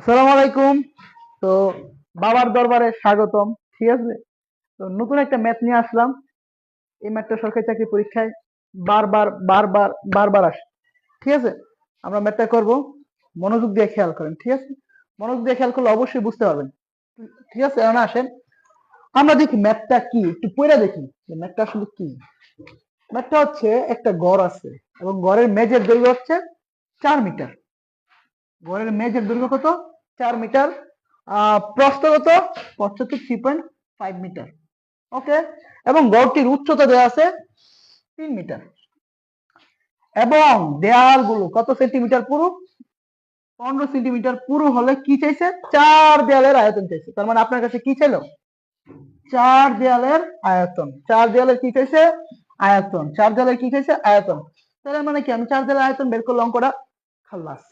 আসসালামু আলাইকুম। তো বাবার দরবারে স্বাগতম, ঠিক আছে? তো নতুন একটা ম্যাথ নিয়ে আসলাম। এই ম্যাথটা সরকারি চাকরি পরীক্ষায় বারবার বারবার বারবার আসে, ঠিক আছে? আমরা ম্যাথটা করব। মনোযোগ দিয়ে খেয়াল করেন, ঠিক আছে? মনোযোগ দিয়ে খেয়াল করলে অবশ্যই বুঝতে পারবেন। ঠিক আছে এখন আসেন। আমরা দেখি ম্যাথটা কি, একটু পড়ে দেখি ম্যাথটা আসলে কি। ম্যাথটা হচ্ছে একটা গড় আছে, এবং গড়ের মেজের দৈর্ঘ্য হচ্ছে চার মিটার। গড়ের মেজের দৈর্ঘ্য কত? চার মিটার প্রস্থ প্রস্থ হচ্ছে three point five metre okay এবং গড়টির উচ্চতা দেওয়া আছে তিন মিটার। এবং দেয়ালগুলো কত সেন্টিমিটার পুরো? পনেরো সেন্টিমিটার পুরো হলে কি চাইছে? চার দেয়ালের আয়তন চাইছে। তার মানে আপনার কাছে কি ছিল চার দেয়ালের আয়তন। চার দেয়ালের কি চাইছে? আয়তন। চার দেয়ালের কি চাইছে? আয়তন। তাহলে মানে কি, আমি চার দেয়ালের আয়তন বের করলে অঙ্কটা খাল্লাস।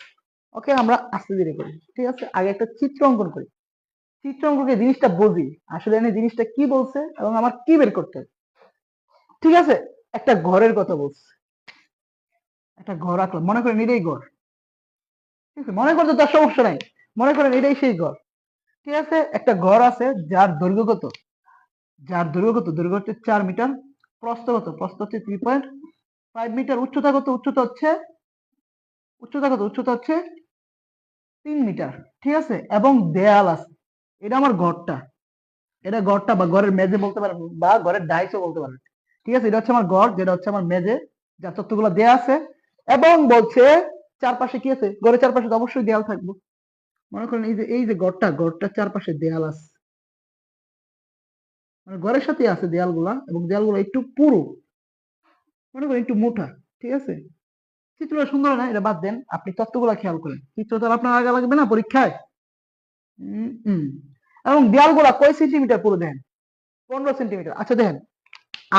ওকে আমরা আস্তে ধীরে করি, ঠিক আছে? আগে একটা চিত্র অঙ্কন করি। চিত্র অঙ্ককে জিনিসটা বুঝি, আসলে এনে জিনিসটা কি বলছে এবং আমার কি বের করতে ঠিক আছে? একটা ঘরের কথা বলছে। একটা ঘর আঁকলাম মনে করেন এটাই ঘর। ঠিক আছে? মনে করতে তার সমস্যা নাই, মনে করেন এটাই সেই ঘর। ঠিক আছে? একটা ঘর আছে যার দৈর্ঘ্য কত? যার দৈর্ঘ্য কত? দৈর্ঘ্য হচ্ছে চার মিটার, প্রস্থ কত? প্রস্থ হচ্ছে থ্রি পয়েন্ট ফাইভ মিটার উচ্চতা কত? উচ্চতা হচ্ছে, উচ্চতা কত? উচ্চতা হচ্ছে তিন মিটার, ঠিক আছে? এবং দেয়াল আছে। এটা আমার ঘরটা। এটা ঘরটা বা ঘরের মেজে বলতে পারেন বা ঘরের ডাইসও বলতে পারেন। ঠিক আছে? এটা হচ্ছে আমার ঘর, যেটা হচ্ছে আমার মেজে যার তথ্যগুলো দেয়া আছে। এবং বলছে, চারপাশে কি আছে? ঘরের চারপাশে তো অবশ্যই দেয়াল থাকবে। মনে করেন এই যে এই যে ঘরটা, ঘরটার চারপাশে দেয়াল আছে। মানে ঘরের সাথে আছে দেয়ালগুলা এবং দেয়াল দেয়ালগুলো একটু পুরো। মনে করেন একটু মোটা, ঠিক আছে? চিত্রটা সুন্দর না এটা বাদ দেন। আপনি তত্ত্বগুলো খেয়াল করেন। চিত্র তো আপনার আগে লাগবে না পরীক্ষায়। এবং দেয়ালগুলা কয় সেন্টিমিটার পুরো দেন? পনেরো সেন্টিমিটার। আচ্ছা দেখেন,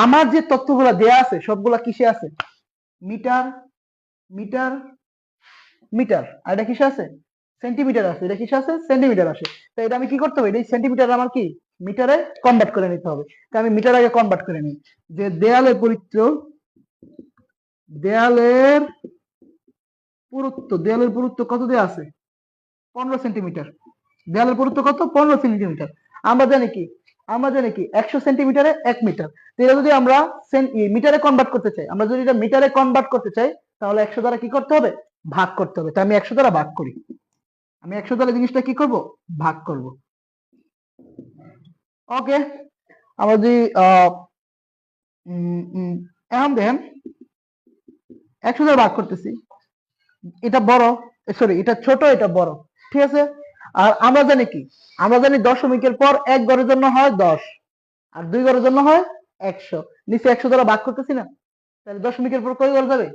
আমার যে তথ্যগুলা দেয়া আছে, সবগুলা কিসে আছে? Metre metre metre. আর এটা কিসে আছে? সেন্টিমিটার আছে। এটা কিসে আছে? সেন্টিমিটার আছে। তো এটা আমি কি করতে হবে? এই সেন্টিমিটার আমার কি? মিটারে কনভার্ট করে নিতে হবে। তো আমি মিটার আগে কনভার্ট করে নিই। যে দেয়ালের পরিত্র দেয়ালের পুরুত্ব দেয়ালের পুরুত্ব কত দেয়া আছে? পনেরো সেন্টিমিটার। দেয়ালের পুরুত্ব কত? পনেরো সেন্টিমিটার। আমরা জানি কি? আমরা জানি কি? একশো সেন্টিমিটারে এক মিটার। এটা যদি আমরা মিটারে কনভার্ট করতে চাই আমরা যদি এটা মিটারে কনভার্ট করতে চাই তাহলে একশো দ্বারা কি করতে হবে? ভাগ করতে হবে। তো আমি একশো দ্বারা ভাগ করি। আমি একশো দ্বারা জিনিসটা কি করব? ভাগ করব। ওকে। আমরা যদি আহ, এখন দেখেন একশো দ্বারা ভাগ করতেছি। এটা বড় সরি এটা ছোট, এটা বড়। ঠিক আছে? আর আমরা জানি কি? আমরা জানি দশমিকের পর এক গড়ের জন্য হয় দশ, আর দুই গড়ের জন্য হয় একশো। নিচে একশো দ্বারা ভাগ করতেছি না? তাহলে দশমিকের পর কয় গড় যাবে?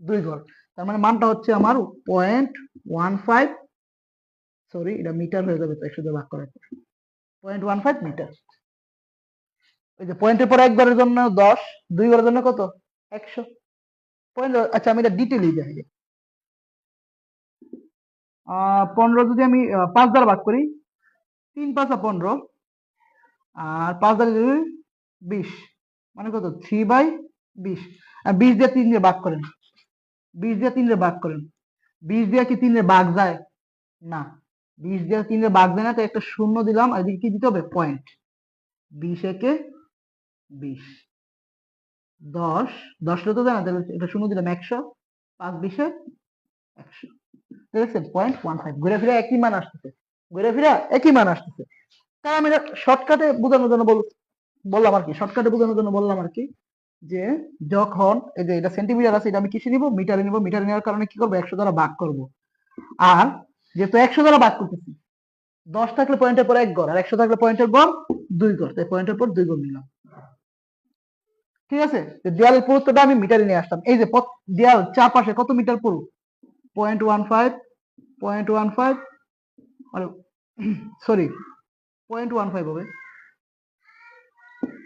দুই গড়। তার মানে মানটা হচ্ছে আমার পয়েন্ট ওয়ান ফাইভ সরি এটা মিটার হয়ে যাবে তো একশো দ্বারা ভাগ করার পর। Point one five metre. ওই যে পয়েন্টের পর এক গড়ের জন্য দশ, দুই গড়ের জন্য কত? একশো। আচ্ছা আমি এটা ডিটেলই দেখি পনেরো যদি আমি পাঁচ দ্বারা ভাগ করি, তিন পাঁচা পনেরো, আর পাঁচ দ্বারা যদি বিশ মানে কত? থ্রি বাই বিশ। বিশ দিয়ে তিন দিয়ে ভাগ করেন। বিশ দিয়ে তিন দিয়ে ভাগ করেন। বিশ দিয়ে কি তিন দিয়ে ভাগ যায়? না। বিশ দিয়ে তিন দিয়ে ভাগ যায় না তো একটা শূন্য দিলাম, আর এদিকে কি দিতে হবে? পয়েন্ট বিশ একে বিশ। দশ দশ তো জানা, তাহলে এটা দিলাম একশো, পাঁচ বিশে একশো। দেখছেন পয়েন্ট ওয়ান ফাইভ ঘুরে ফিরে একই মান আসতেছে। ঘুরে ফিরে একই মান আসতেছে। তাই আমি শর্টকাটে বোঝানোর জন্য বললাম আর কি। শর্টকাটে বোঝানোর জন্য বললাম আর কি যে যখন এই যে এটা সেন্টিমিটার আছে, এটা আমি কিসে নিব? মিটারে নিব। মিটারে নেওয়ার কারণে কি করব? একশো দ্বারা ভাগ করব। আর যেহেতু একশো দ্বারা ভাগ করতেছি, দশ থাকলে পয়েন্টের পর এক গড়, আর একশো থাকলে পয়েন্টের পর দুই গড়। তাই পয়েন্টের পর দুই গড় নিলাম। ঠিক আছে? দেয়ালের পুরুত্বটা আমি মিটারে নিয়ে আসতাম। এই যে দেয়াল চারপাশে কত মিটার পুরু? Point one five point one five sorry point one five হবে।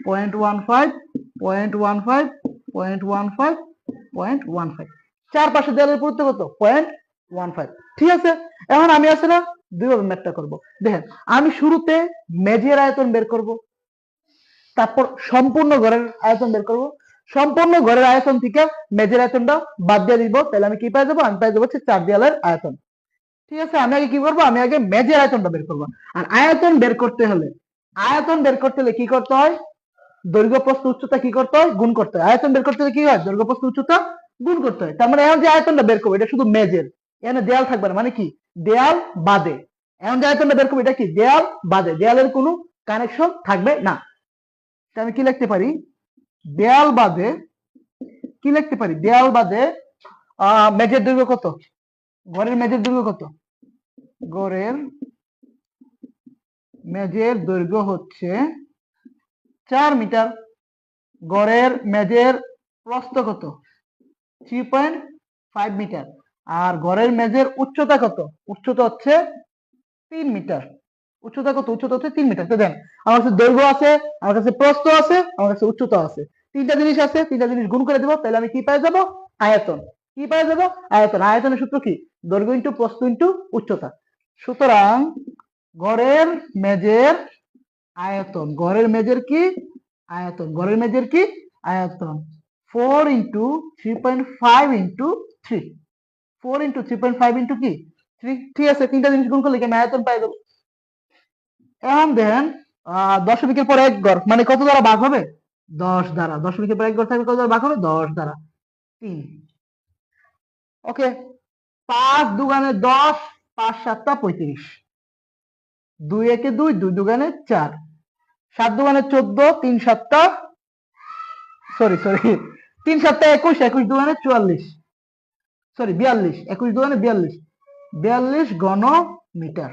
Point one five point one five point one five point one five চারপাশে দেয়ালের পুরুত্ব কত? পয়েন্ট ওয়ান ফাইভ ঠিক আছে? এখন আমি আছে না, দুইভাবে ম্যাথটা করব। দেখেন, আমি শুরুতে মেঝের আয়তন বের করব। তারপর সম্পূর্ণ ঘরের আয়তন বের করব। সম্পূর্ণ ঘরের আয়তন থেকে মেজের আয়তনটা বাদ দিয়ে দিব। তাহলে আমি কি পাই যাব? আমি পাই যাব হচ্ছে চার দেয়ালের আয়তন। ঠিক আছে? আমি আগে কি করব? আমি আগে মেজের আয়তনটা বের করব। আর আয়তন বের করতে হলে, আয়তন বের করতে হলে কি করতে হয়? দৈর্ঘ্য, প্রস্থ, উচ্চতা কি করতে হয়? গুণ করতে হয়। আয়তন বের করতে হলে কি হয়? দৈর্ঘ্য, প্রস্থ, উচ্চতা গুণ করতে হয়। তার মানে এখন যে আয়তনটা বের করব, এটা শুধু মেজের এখানে দেয়াল থাকবে না। মানে কি? দেয়াল বাদে। এখন যে আয়তনটা বের করব, এটা কি? দেয়াল বাদে। দেয়ালের কোনো কানেকশন থাকবে না। আমি কি লিখতে পারি? দেয়াল বাদে, কি লিখতে পারি? দেয়াল বাদে মেজের দৈর্ঘ্য কত? ঘরের মেজের দৈর্ঘ্য কত? ঘরের মেজের দৈর্ঘ্য হচ্ছে চার মিটার। গড়ের মেজের প্রস্থ কত? থ্রি পয়েন্ট ফাইভ মিটার আর ঘরের মেজের উচ্চতা কত? উচ্চতা হচ্ছে তিন মিটার। উচ্চতা কত? উচ্চতা হচ্ছে তিন মিটার। দেন, আমার কাছে দৈর্ঘ্য আছে, আমার কাছে প্রস্থ আছে, আমার কাছে উচ্চতা আছে। তিনটা জিনিস আছে, তিনটা জিনিস গুণ করে দেবো, তাহলে আমি কি পেয়ে যাব? আয়তন। কি পেয়ে যাব? আয়তন। আয়তনের সূত্র কি? দৈর্ঘ্য ইন্টু প্রস্থ ইন্টু উচ্চতা। সুতরাং ঘরের মেজের আয়তন। ঘরের মেজের কি? আয়তন। ঘরের মেজের কি? আয়তন। Four into three point five into three. Four into three point five into কি? থ্রি ঠিক আছে, তিনটা জিনিস গুণ করলে কি আমি আয়তন পাই দেবো এখন দেখেন দশমিকের পর এক গড় মানে কত দ্বারা ভাগ হবে? দশ দ্বারা। দশমিকের পর এক গড় থাকবে কত দ্বারা ভাগ হবে? দশ দ্বারা। তিন। ওকে। পাঁচ দুগানে দশ, পাঁচ সাতটা পঁয়ত্রিশ। দুই একে দুই দুই দুগানে চার। সাত দুগানে চোদ্দ, তিন সাতটা সরি সরি তিন সাতটা একুশ একুশ দুগানে চুয়াল্লিশ। সরি বিয়াল্লিশ, একুশ দুগানে বিয়াল্লিশ। বিয়াল্লিশ ঘন মিটার।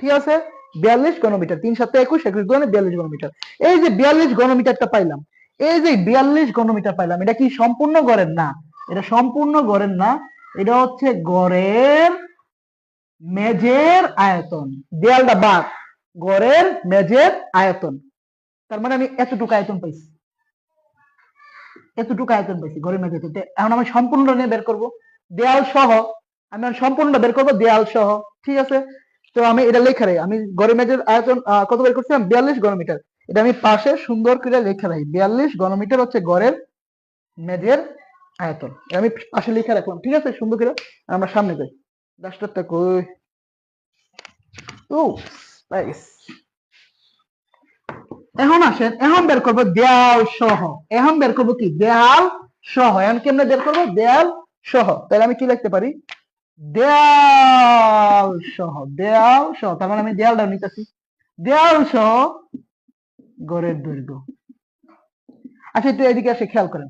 ঠিক আছে? বিয়াল্লিশ ঘনমিটার, তিন সাতটা একুশ একুশ দুগানে বিয়াল্লিশ ঘনমিটার। এই যে বিয়াল্লিশ ঘনমিটারটা পাইলাম, এই যে বিয়াল্লিশ ঘনমিটার পাইলাম, এটা কি সম্পূর্ণ গড়ের না, এটা সম্পূর্ণ গড়ের না, এটা হচ্ছে গড়ের মেজের আয়তন। দেয়ালটা বাদ গড়ের মেজের আয়তন। তার মানে আমি এতটুকু আয়তন পাইছি। এতটুকু আয়তন পাইছি ঘরের মেজে এখন আমি সম্পূর্ণটা নিয়ে বের করব। দেয়াল সহ, আমি সম্পূর্ণটা বের করব দেয়াল সহ, ঠিক আছে? তো আমি এটা লেখা রাখি। আমি গড়ের মেজের আয়তন কত বের করছিলাম? বিয়াল্লিশ ঘনমিটার এটা আমি পাশে সুন্দর করে লেখা রাখি। বিয়াল্লিশ ঘনমিটার হচ্ছে গড়ের মেজের আয়তন। আমি পাশে লেখা রাখলাম। ঠিক আছে? সুন্দর করে আমরা সামনে যাই। ও এখন আসেন, এখন বের করব দেয়াল সহ। এখন বের করব কি? দেয়াল সহ। এখন কেমনে বের করব? দেয়াল সহ। তাহলে আমি কি লিখতে পারি? দেয়াল সহ দেয়াল সহ, তার মানে আমি দেয়ালটা নিতেছি। দেয়াল সহ গড়ের দৈর্ঘ্য আচ্ছা একটু এদিকে এসে খেয়াল করেন।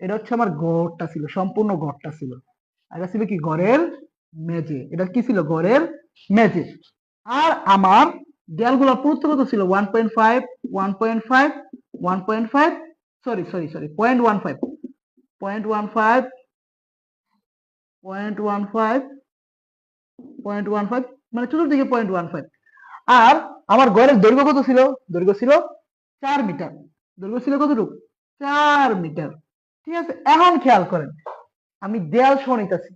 এটা হচ্ছে আমার গড়টা ছিল, সম্পূর্ণ গড়টা ছিল। এটা ছিল কি? গড়ের মেজে এটা কি ছিল? গড়ের মেজে আর আমার দেয়ালগুলোর পুরুত্ব কত ছিল one point five one point five one point five sorry sorry sorry point one five point one five মানে চতুর্দিকে পয়েন্ট ওয়ান ফাইভ আর আমার গড়ের দৈর্ঘ্য কত ছিল? দৈর্ঘ্য ছিল চার মিটার। দৈর্ঘ্য ছিল কতটুকু? চার মিটার। ঠিক আছে, এখন খেয়াল করেন, আমি দেয়াল সহ নিতেছি।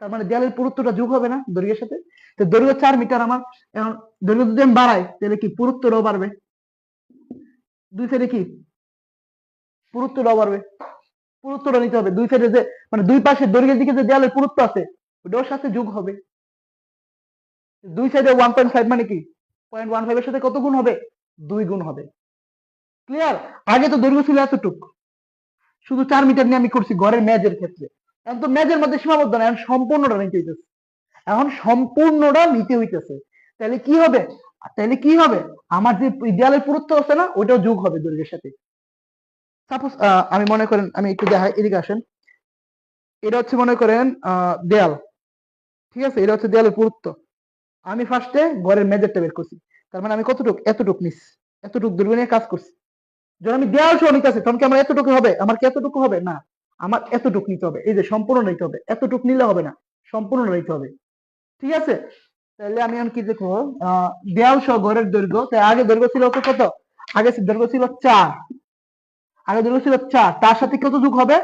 তার মানে দেয়ালের পুরুত্বটা যোগ হবে না দৈর্ঘ্যের সাথে। তো দৈর্ঘ্য চার মিটার আমার, এখন দৈর্ঘ্য যদি আমি বাড়াই, তাহলে কি পুরুত্বটাও বাড়বে? দুই সাইডে কি? পুরুত্বটাও বাড়বে। পুরুত্বটা নিতে হবে। দুই সাইডে যে মানে দুই পাশে দৈর্ঘ্যের দিকে যে দেয়ালের পুরুত্ব আছে, ওটার সাথে যোগ হবে। দুই সাইডে ওয়ান পয়েন্ট ফাইভ মানে কি? পয়েন্ট ওয়ান ফাইভ এর সাথে কত গুণ হবে? দুই গুণ হবে। ক্লিয়ার আগে তো দৈর্ঘ্য ছিল এতটুক। শুধু চার মিটার নিয়ে আমি করছি ঘরের মেজের ক্ষেত্রে। এখন তো মেজের মধ্যে সীমাবদ্ধ না, এখন সম্পূর্ণটা নিতে হইতেছে। এখন সম্পূর্ণটা নিতে হইতেছে। তাহলে কি হবে? তাহলে কি হবে? আমার যে দেয়ালের পুরুত্ব আছে না ওইটাও যোগ হবে দৈর্ঘ্যের সাথে। সাপোজ আমি মনে করেন, আমি একটু দেখাই, এদিকে আসেন। এটা হচ্ছে মনে করেন দেয়াল। ঠিক আছে? এটা হচ্ছে দেয়ালের পুরুত্ব। আমি ফার্স্টে ঘরের মেজরটা বের করছি। তার মানে আমি কতটুক, এতটুক নিস, এতটুক দৈর্ঘ্য নিয়ে কাজ করছি। যখন আমি দেয়াল সহ নিতে নিতেছি, তখন কি আমার এতটুকু হবে? আমার কি এতটুকু হবে? না। আমার এতটুক নিতে হবে। এই যে সম্পূর্ণ নিতে হবে। এতটুক নিলে হবে না। সম্পূর্ণ নিতে হবে। ঠিক আছে? তাহলে আমি এখন কি দেখব? দেয়াল সহ ঘরের দৈর্ঘ্য। তাই আগে দৈর্ঘ্য ছিল কত? আগে দৈর্ঘ্য ছিল চার। আগে দৈর্ঘ্য ছিল চার, তার সাথে কত যোগ হবে?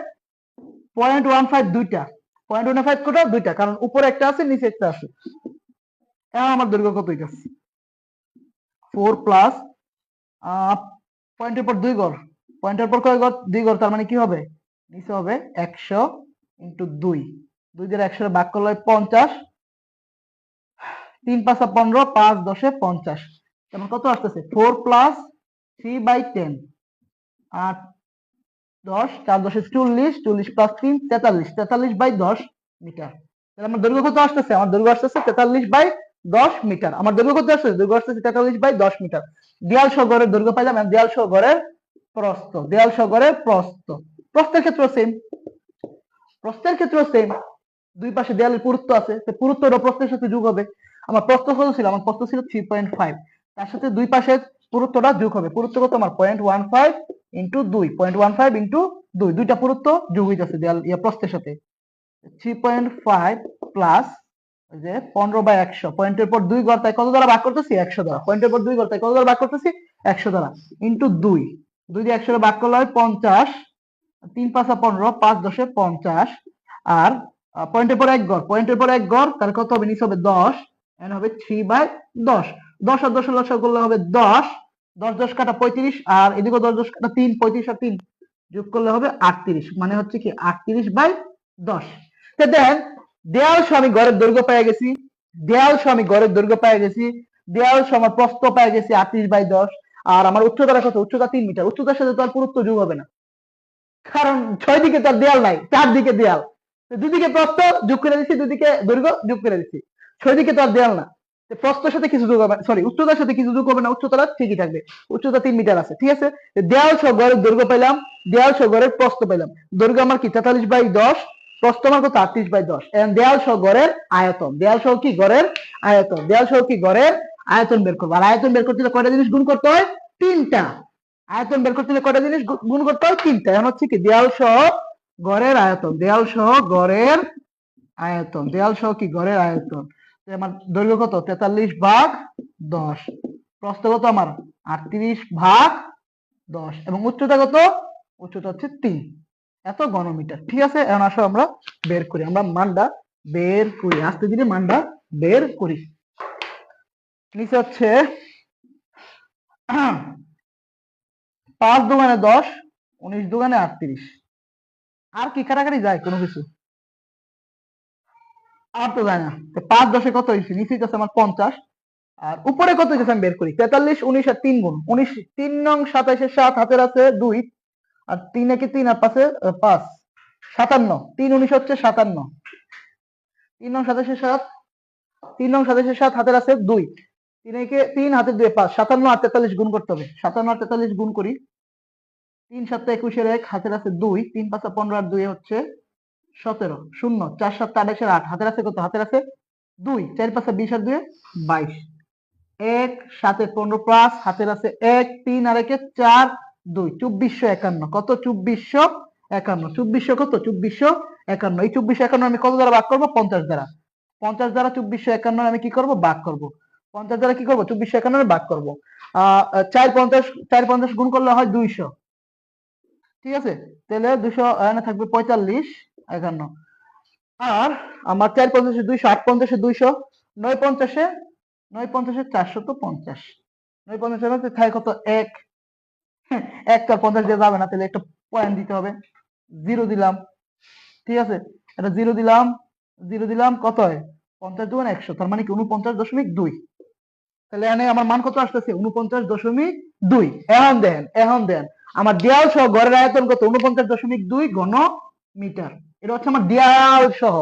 পয়েন্ট ওয়ান ফাইভ দুইটা। পয়েন্ট ওয়ান ফাইভ কত দুইটা, কারণ উপরে একটা আছে, নিচে একটা আছে। এখন আমার দৈর্ঘ্য কত হইতেছে? ফোর প্লাস পয়েন্টের পর দুই গড়। পয়েন্টের পর কয় গড়? দুই গড়, তার মানে কি হবে? নিচে হবে একশো ইন্টু দুই। দুই দিয়ে একশো ভাগ করলে পঞ্চাশ। তিন পাঁচা পনেরো, পাঁচ দশে পঞ্চাশ। তেমন কত আসতেছে? Four plus three by ten আট, দশ, চার, দশে চল্লিশ চল্লিশ প্লাস তিন, তেতাল্লিশ তেতাল্লিশ বাই দশ মিটার তাহলে আমার দৈর্ঘ্য কত আসতেছে? আমার দৈর্ঘ্য আসতেছে তেতাল্লিশ বাই দশ মিটার আমার দৈর্ঘ্য কত আসছে দৈর্ঘ্য আসতেছে তেতাল্লিশ বাই দশ মিটার দেয়াল সহ গড়ের দৈর্ঘ্য পাইলাম দেয়াল সহ গড়ের প্রস্থ। দেয়াল সহ গড়ের প্রস্থ। প্রস্থের ক্ষেত্রে সেম প্রস্থের ক্ষেত্রে সেম দুই পাশে দেয়ালের পুরুত্ব আছে। তো পুরুত্বটা প্রস্থের সাথে যোগ হবে। আমার প্রস্থ কত ছিল? আমার প্রস্থ ছিল থ্রি পয়েন্ট ফাইভ তার সাথে দুই পাশের পুরুত্বটা যোগ হবে। পুরুত্ব কত? আমার পয়েন্ট ওয়ান ফাইভ ইন্টু দুই পয়েন্ট ওয়ান ফাইভ ইন্টু দুই, দুইটা পুরুত্ব যোগ হইতেছে দেয়াল, ইয়া প্রস্থের সাথে। থ্রি পয়েন্ট ফাইভ প্লাস যে পনেরো বাই একশো পয়েন্টের পর দুই গড়, তাই কত দ্বারা ভাগ করতেছি? একশো দ্বারা। পয়েন্টের পর দুই গড়, তাই কত দ্বারা ভাগ করতেছি? একশো দ্বারা। ইন্টু দুই দুই দিয়ে একশো ভাগ করলে হয় পঞ্চাশ, তিন পাঁচা পনেরো, পাঁচ দশে পঞ্চাশ, আর পয়েন্টের পর এক গড় পয়েন্টের পর এক গড় তার কত হবে? নিচে হবে দশ এন হবে থ্রি বাই দশ। দশ আর দশ লসা করলে হবে দশ দশ দশ কাটা পঁয়ত্রিশ আর এদিকে দশ দশ কাটা তিন, পঁয়ত্রিশ আর তিন যোগ করলে হবে আটত্রিশ মানে হচ্ছে কি আটত্রিশ বাই দশ। তো দেন দেয়াল আমি ঘরের দৈর্ঘ্য পেয়ে গেছি দেয়াল আমি ঘরের দৈর্ঘ্য পেয়ে গেছি দেয়াল সহ আমার প্রস্থ পেয়ে গেছি আটত্রিশ বাই দশ, আর আমার উচ্চতা কত? উচ্চতা তিন মিটার, উচ্চতার সাথে তো আর পুরুত্ব যোগ হবে না। কারণ ছয় দিকে তার দেয়াল নাই, চার দিকে দেয়াল দুদিকে প্রস্থ যোগ করে দিচ্ছি দুদিকে দৈর্ঘ্য যোগ করে দিচ্ছি ছয় দিকে তো আর দেয়াল না। তো প্রস্থের সাথে কিছু যোগ হবে সরি উচ্চতার সাথে কিছু যোগ হবে না উচ্চতা ঠিকই থাকবে। উচ্চতা তিন মিটার আছে, ঠিক আছে? দেয়াল সহ ঘরের দৈর্ঘ্য পেলাম দেয়াল সহ ঘরের প্রস্থ পেলাম দৈর্ঘ্য আমার কি? তেতাল্লিশ বাই দশ, প্রস্থ আমার কত? আটত্রিশ বাই দশ। দেয়াল সহ ঘরের আয়তন দেয়াল সহ কি? ঘরের আয়তন দেয়াল সহ কি? ঘরের আয়তন বের করব। আর আয়তন বের করতে কয়টা জিনিস গুণ করতে হয়? তিনটা। আয়তন বের করতে কয়টা জিনিস গুণ করতে হয়? তিনটা। এখন হচ্ছে কি? দেয়াল সহ গড়ের আয়তন দেয়াল সহ গড়ের আয়তন দেয়াল সহ কি? গড়ের আয়তন। আমার দৈর্ঘ্য কত? তেতাল্লিশ ভাগ দশ। প্রস্থ কত আমার আটত্রিশ ভাগ দশ। এবং উচ্চতা কত? উচ্চতা হচ্ছে তিন। এত ঘনমিটার। ঠিক আছে? এখন আসো আমরা বের করি। আমরা মানটা বের করি। আস্তে ধীরে মানটা বের করি। নিচে হচ্ছে পাঁচ দোকানে দশ, উনিশ দোকানে আটত্রিশ। আর কি কাটাকাটি যায়? কোনো কিছু? আর তো যায় না। পাঁচ দশে কত হয়েছে নিচে আছে আমার পঞ্চাশ। আর উপরে কত হয়েছে আমি বের করি? তেতাল্লিশ, উনিশ আর তিন গুণ। উনিশ, তিন নং সাতাইশে সাত হাতের আছে দুই। আর তিন একে তিন? আর পাশে পাঁচ। সাতান্ন। তিন, উনিশ হচ্ছে সাতান্ন। তিন নং সাতাশে সাত, তিন নং সাতাশে সাত হাতের আছে দুই। তিন একে তিন হাতে দুই, পাঁচ। সাতান্ন আর তেতাল্লিশ গুণ করতে হবে। সাতান্ন আর তেতাল্লিশ গুণ করি। তিন সাতটা একুশের এক, হাতের আছে দুই। তিন পাঁচটা পনেরো আর দুই হচ্ছে সতেরো, শূন্য, চার সাতটা আঠাশের আট, হাতের আছে কত? হাতের আছে দুই, চার পাঁচটা বিশ আর দুই বাইশ। এক, সাতে পনেরো প্লাস হাতের আছে এক, তিন আর একে চার, দুই, চব্বিশশো একান্ন। কত? চব্বিশশো একান্ন। চব্বিশশো কত? চব্বিশশো একান্ন। এই চব্বিশশো একান্ন আমি কত দ্বারা ভাগ করব? পঞ্চাশ দ্বারা। পঞ্চাশ দ্বারা চব্বিশশো একান্ন আমি কি করব? ভাগ করব। পঞ্চাশ দ্বারা কি করব? চব্বিশশো একান্ন ভাগ করব। আহ চার পঞ্চাশ চার পঞ্চাশ গুণ করলে হয় দুইশো। ঠিক আছে? তাহলে দুশো এখানে থাকবে পঁয়তাল্লিশ। একান্ন। আর আমার চার পঞ্চাশে দুইশো আট পঞ্চাশে দুইশো নয় পঞ্চাশে নয় পঞ্চাশে চারশো তো পঞ্চাশ। নয় পঞ্চাশের মধ্যে থাকে কত? এক। হ্যাঁ, এক তো পঞ্চাশ দিয়ে যাবে না তাহলে একটা পয়েন্ট দিতে হবে। জিরো দিলাম। ঠিক আছে? এটা জিরো দিলাম। জিরো দিলাম কত হয় পঞ্চাশ দুগুণ একশো তার মানে কি উনপঞ্চাশ দশমিক দুই। তাহলে এখানে আমার মান কত আসতেছে? উনপঞ্চাশ দশমিক দুই। এখন দেন এখন দেন। আমার দেয়াল সহ গড়ের আয়তন কত? উনপঞ্চাশ দশমিক দুই ঘন মিটার। এটা হচ্ছে আমার দেয়াল সহ।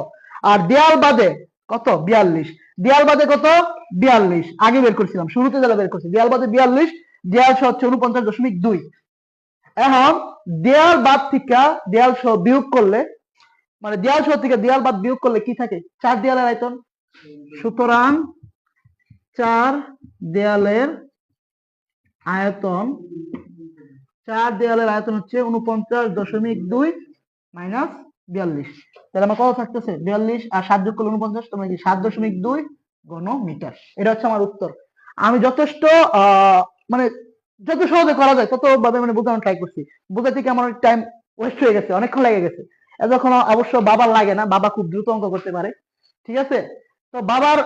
আর দেয়াল বাদে কত? বিয়াল্লিশ। দেয়াল বাদে কত? বিয়াল্লিশ। আগে বের করছিলাম, শুরুতে যারা বের করছি, দেয়াল বাদে বিয়াল্লিশ, দেয়াল সহ হচ্ছে উনপঞ্চাশ দশমিক দুই। এখন দেয়াল বাদ থেকে, দেয়াল সহ বিয়োগ করলে মানে দেয়াল সহ থেকে, দেয়াল বাদ বিয়োগ করলে কি থাকে? চার দেয়ালের আয়তন। সুতরাং চার দেয়ালের আয়তন, চার দেয়ালের আয়তন হচ্ছে উনপঞ্চাশ দশমিক দুই মাইনাস বিয়াল্লিশ। তাহলে আমার কত থাকতেছে? বিয়াল্লিশ আর সাত যোগ করলে উনপঞ্চাশ তোমার কি? সাত দশমিক দুই এটা হচ্ছে আমার উত্তর। আমি যথেষ্ট মানে যত সহজে করা যায় তত ভাবে মানে ট্রাই করছি। আমার টাইম ওয়েস্ট হয়ে গেছে, অনেকক্ষণ লেগে গেছে। যখন অবশ্য বাবার লাগে না, বাবা খুব দ্রুত অঙ্ক করতে পারে। ঠিক আছে? তো বাবার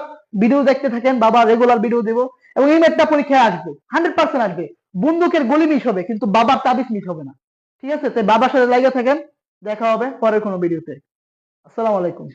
ভিডিও দেখতে থাকেন, বাবা রেগুলার ভিডিও দেবো এবং এই ম্যাথটা পরীক্ষায় আসবে হান্ড্রেড পার্সেন্ট আসবে। বন্দুকের গলি মিস হবে, কিন্তু বাবার তাবিজ মিস হবে না। ঠিক আছে? তাই বাবার সাথে লাগে থাকেন। দেখা হবে পরের কোনো ভিডিওতে আসসালামু আলাইকুম।